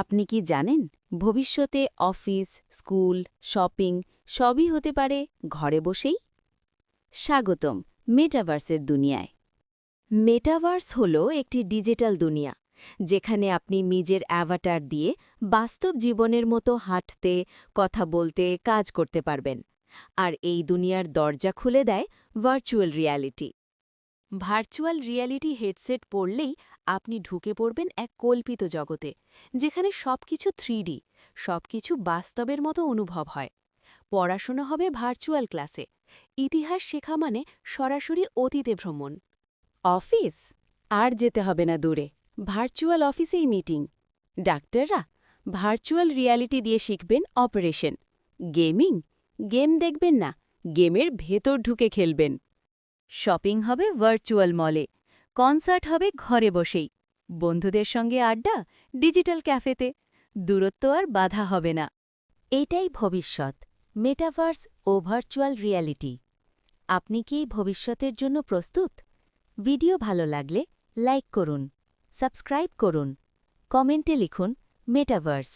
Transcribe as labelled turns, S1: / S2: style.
S1: আপনি কি জানেন, ভবিষ্যতে অফিস, স্কুল, শপিং সবই হতে পারে ঘরে বসেই? স্বাগতম মেটাভার্সের দুনিয়ায়। মেটাভার্স হল একটি ডিজিটাল দুনিয়া, যেখানে আপনি নিজের অ্যাভাটার দিয়ে বাস্তব জীবনের মতো হাঁটতে, কথা বলতে, কাজ করতে পারবেন। আর এই দুনিয়ার দরজা খুলে দেয় virtual reality. Virtual reality headset পরলেই আপনি ঢুকে পড়বেন এক কল্পিত জগতে, যেখানে সবকিছু থ্রিডি, সবকিছু বাস্তবের মতো অনুভব হয়। পড়াশোনা হবে ভার্চুয়াল ক্লাসে, ইতিহাস শেখা মানে সরাসরি অতীতে ভ্রমণ। অফিস? আর যেতে হবে না দূরে, ভার্চুয়াল অফিসেই মিটিং। ডাক্তাররা, ভার্চুয়াল রিয়ালিটি দিয়ে শিখবেন অপারেশন। গেমিং? গেম দেখবেন না, গেমের ভেতর ঢুকে খেলবেন। শপিং হবে ভার্চুয়াল মলে, কনসার্ট হবে ঘরে বসেই, বন্ধুদের সঙ্গে আড্ডা, ডিজিটাল ক্যাফেতে, দূরত্ব আর বাধা হবে না। এটাই ভবিষ্যৎ, মেটাভার্স ও ভার্চুয়াল রিয়ালিটি। আপনি কি এই ভবিষ্যতের জন্য প্রস্তুত? ভিডিও ভালো লাগলে লাইক করুন, সাবস্ক্রাইব করুন, কমেন্টে লিখুন, মেটাভার্স।